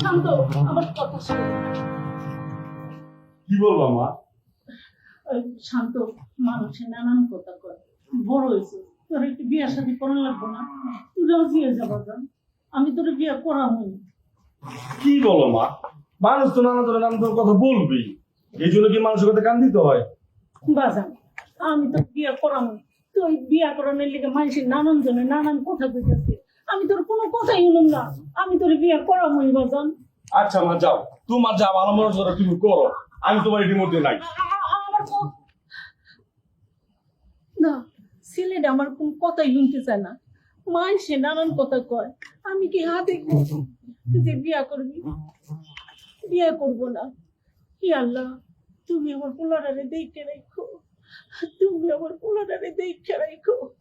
শান্ত আমার কথা শোন। কি বলব মা? শান্ত মানুষের নানান কথা কয়। বড় হয়েছে। তোর একটু বিয়ে শাদী করা লাগবে না? যাবা যান আমি তোর বিয়ে করাবো কি বলো মা? মানুষ তো নানা ধরনের নানা ধরনের কথা বলবেই। এই জন্য কি মানুষের কথা কান দিতে হয়? বাজান আমি তো বিয়ে করাবো তুই বিয়ে করানোর লিগে মানুষের নানান জনে নানান কথা কইতেছে আমি তোর কোনো কথাই শুনুম না। আমি তোর বিয়ে করাবোই বাজান। আচ্ছা মা যাও। তোমার যা ভালো মনে করো তুমি করো। আমি তোমার এটির মধ্যে নাই। আমার তো- না ছেলেটা আমার কোন কথাই শুনতে চায় না। মানুষে নানান কথা কয়। আমি কি হাতে যে বিয়া করবি? বিয়া করব না। কি আল্লাহ তুমি আমার পোলাটারে দেখে রাখো। তুমি আমার পোলাটারে দেখে রাখো।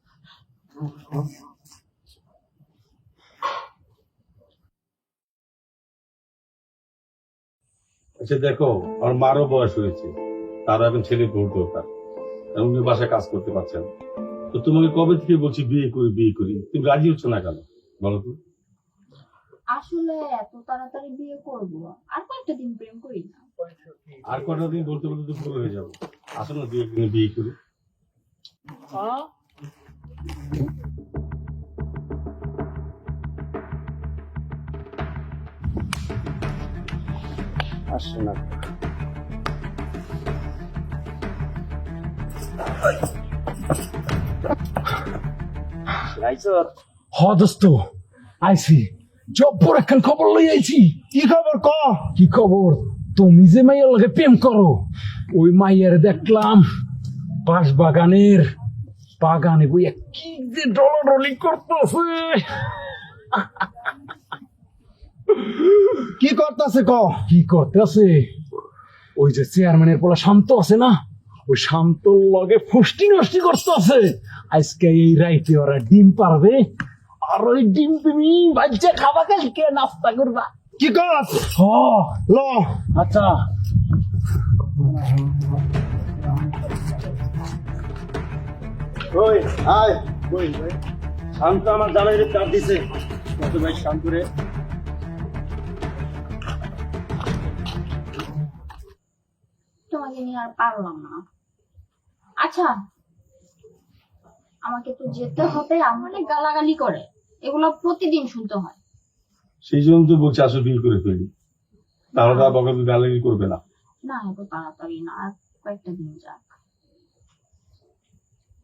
আচ্ছা দেখো আমার মারও বয়স হয়েছে। তারা এখন ছেলে দরকার এবং উনি বাসায় কাজ করতে পারছেন তো তোমাকে কবে থেকে বলছি বিয়ে করি বিয়ে করি? তুমি রাজি হচ্ছ না কেন? বলো তো। আসলে এত তাড়াতাড়ি বিয়ে করব? আর কয়েকটা দিন প্রেম করি না? আর কটা দিন বলতে বলতে তো পুরো হয়ে যাব। আসো না দুই একদিনে বিয়ে করি। আসছে না। হ দোস্ত আইছি। জব্বর একখান খবর লই আইছি। কি খবর ক? কি খবর? তুমি যে মাইয়ার লগে প্রেম করো ওই মাইয়ার দেখলাম বাঁশ বাগানের বাগানে বইয়া কি যে ডলাডলি করতেছে। কি করতেছে ক? কি করতেছে? ওই যে চেয়ারম্যানের পোলা শান্ত আছে না? ওই শান্তর লগে ফুষ্টি নষ্টি করতেছে। আজকে এই রাইতে ওরা ডিম পারবে। আর ওই ডিম তুমি বাচ্চা খাবা কালকে নাস্তা করবা। কি কর? ল। আচ্ছা। ওই আয়। ওই শান্ত আমার জামাই রে চাপ দিছে। কত ভাই শান্ত আর পারলাম না। আচ্ছা আমাকে তো যেতে হবে আমার গালাগালি করে। এগুলো প্রতিদিন শুনতে হয়। সেই জন্য তো বলছি আসো বিয়ে করে ফেলি। তাহলে তো আর বকা গালাগি করবে না। না এত তাড়াতাড়ি না আর কয়েকটা দিন যাক।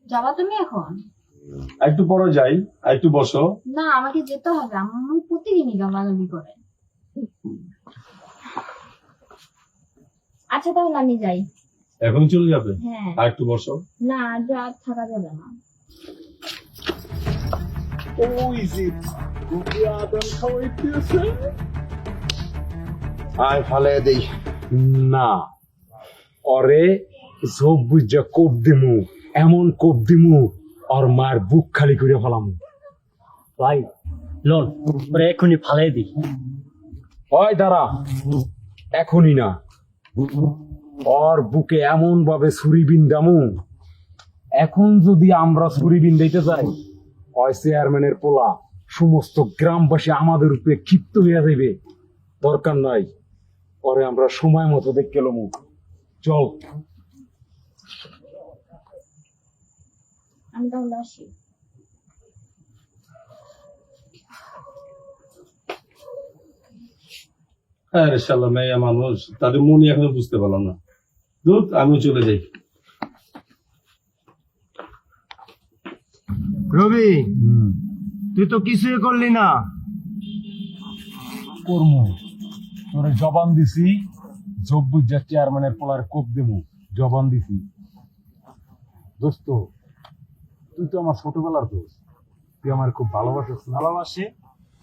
যাবা তুমি এখন? একটু পরে যাই একটু বসো। না আমাকে যেতে হবে আমার প্রতিদিনই গালাগালি করে। আচ্ছা তাহলে আমি যাই। এখন চলে যাবে? হ্যাঁ। আর একটু বসো না যা থাকা যাবে না। ওই যে আদম খাওয়াইতেছে আয় ফালে দেই। না। অরে ঝোপ বুঝা কোপ দিমু এমন কোপ দিমু আর মার বুক খালি করে ফেলামু। ভাই লোন ওরে এখনই ফালাই দিই। হয় দাঁড়া। এখনই না। ওর বুকে এমন ভাবে ছুরি বিন্দামু এখন যদি আমরা ছুরি বিন্দাইতে যাই হয় চেয়ারম্যানের পোলা সমস্ত গ্রামবাসী আমাদের উপরে ক্ষিপ্ত হইয়া যাইবে। দরকার নাই, পরে আমরা সময় মতো দেখে লমু। চল। আমি তাহলে আসি। হ্যাঁ রে শালা মেয়া মানুষ তাদের মনই এখনও বুঝতে পারলাম না। দুধ আমিও চলে যাই। রবি তুই তো কিছুই করলি না। করমু। তোরে জবান দিছি জব্বুজা চেয়ারম্যানের পোলার কোপ দেমু জবান দিছি। দোস্ত তুই তো আমার ছোটবেলার দোস্ত। তুই আমার খুব ভালোবাসিস? ভালোবাসে?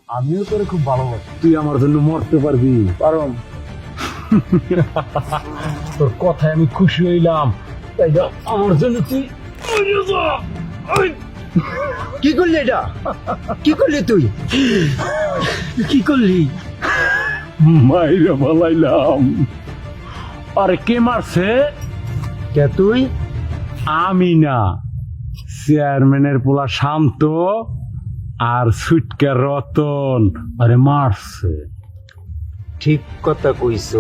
আমিও তোরে খুব ভালোবাসি। তুই আমার জন্য মরতে পারবি। পারম। তোর কথায় আমি খুশি হইলাম। তাই আমার জন্য তুই কি করলি এটা? কি করলি তুই? কি করলি? মাইরে বলাইলাম আরে কে মারছে? কে তুই? আমি না। চেয়ারম্যানের পোলা শান্ত। আর সুটকে রতন আরে মারছে। ঠিক কথা কইছ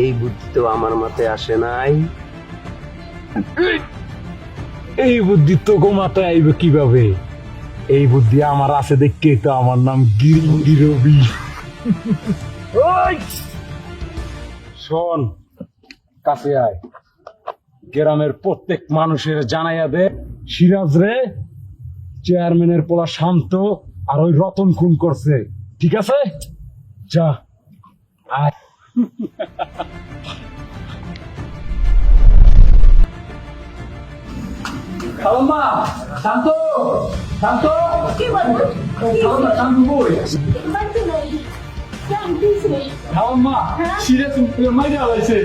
এই বুদ্ধি তো আমার মাথায় আসে নাই। এই বুদ্ধি তো গো মাথায় আইবে কীভাবে? এই বুদ্ধি আমার আছে দেখে তো আমার নাম গিরিঙ্গি রবি। শোন কাছে আয়। গ্রামের প্রত্যেক মানুষের জানাইয়া দে সিরাজ রে। চেয়ারম্যানের পোলা শান্ত আর ওই রতন খুন করছে। ঠিক আছে? যা। আয়। খালাম্মা শান্ত! শান্ত! কি বলব? খালাম্মা শান্ত বই খালাম্মা সিরে তুমি মাইরে আলাইছে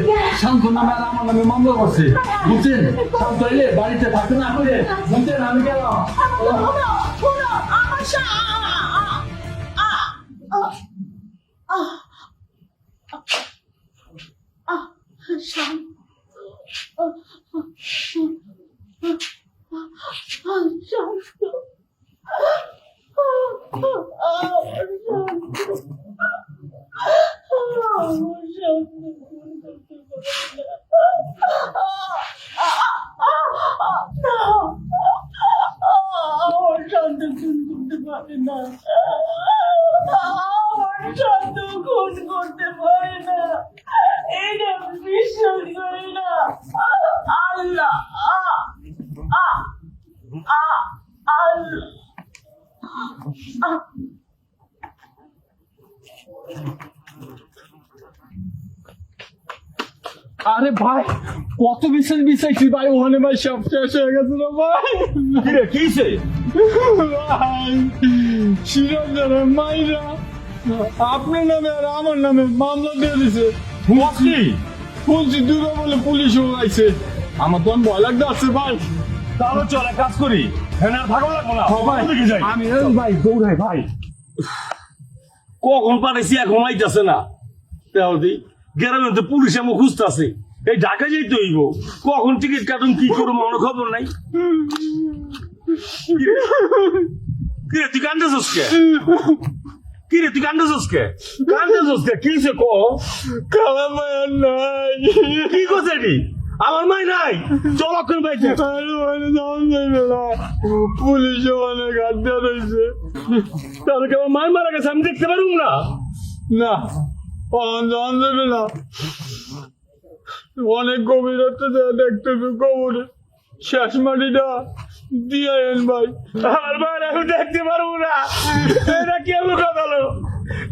শান্ত নামে আমার নামে মামলা করছে। বুঝছেন? শান্ত এলে বাড়িতে থাকতে না করে বুঝছেন আমি গেলাম শোনো শোনো আমার সা আমার শান্ত খুন করতে পারে না। আমার শান্ত খুন করতে পারে না। এটা বিশ্বাস করি না। আল্লাহ আল্লাহ। আরে ভাই কত বিশেষ বিষয়ছি ভাই? ওখানে ভাই সব শেষ হয়ে গেছে না ভাই। কিরে কিছে ভাই মাইরা। আপনার নামে আর আমার নামে মামলা দিয়ে দিছে। শুনছি শুনছি দুটো বলে পুলিশও আইছে। আমার তো ভয় লাগতে আছে ভাই। তাহলে চল এক কাজ করি। হ্যাঁ থাকা লাগবো না। দেখে আমি এই ভাই দৌড়াই ভাই। কখন পাঠাইছি এখন আইতাছে না। তাহলে গ্রামে তো পুলিশ এমন খুঁজতেছে এই ঢাকা যাইতে হইব। কখন টিকিট কাটুন কি করব আমার খবর নাই। কিরে? তুই কান্দাছস কে? কিরে তুই কান্দাছস কে? কান্দাছস কে? কি সে কো? খালা মায়ের নাই। কি করছে নি আমার মাই নাই? চল অক্ষণ না পুলিশ অনেক আড্ডা রয়েছে তাহলে আমার মাই মারা গেছে? আমি দেখতে পারুম না। না। অনেক গভীর দেখতে কবরে শেষ মাটিটা দিয়ে ভাই। আমার মায়ের আমি দেখতে পারব না। এটা কেমন কথা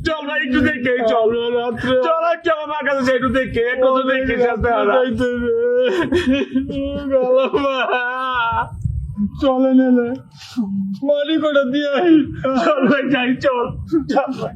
চল ভাই একটু দেখে। চল। রাত্রে চল একটু আমার কাছে একটু দেখে। কত দেখে চলে নেলে। মারি করে দিয়ে চল ভাই যাই চল। চল ভাই।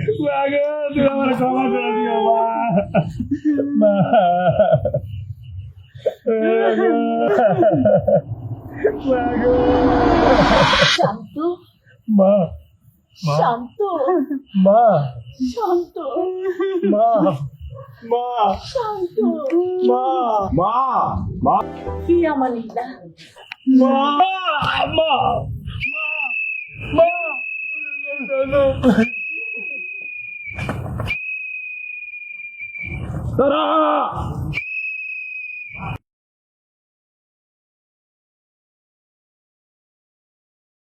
মা মা গো, তুই আমার ক্ষমা করে দিও মা মা মা গো। শান্ত মা শান্ত মা শান্ত মা মা শান্ত মা মা মা কি আমার লীলা মা মা মা তারা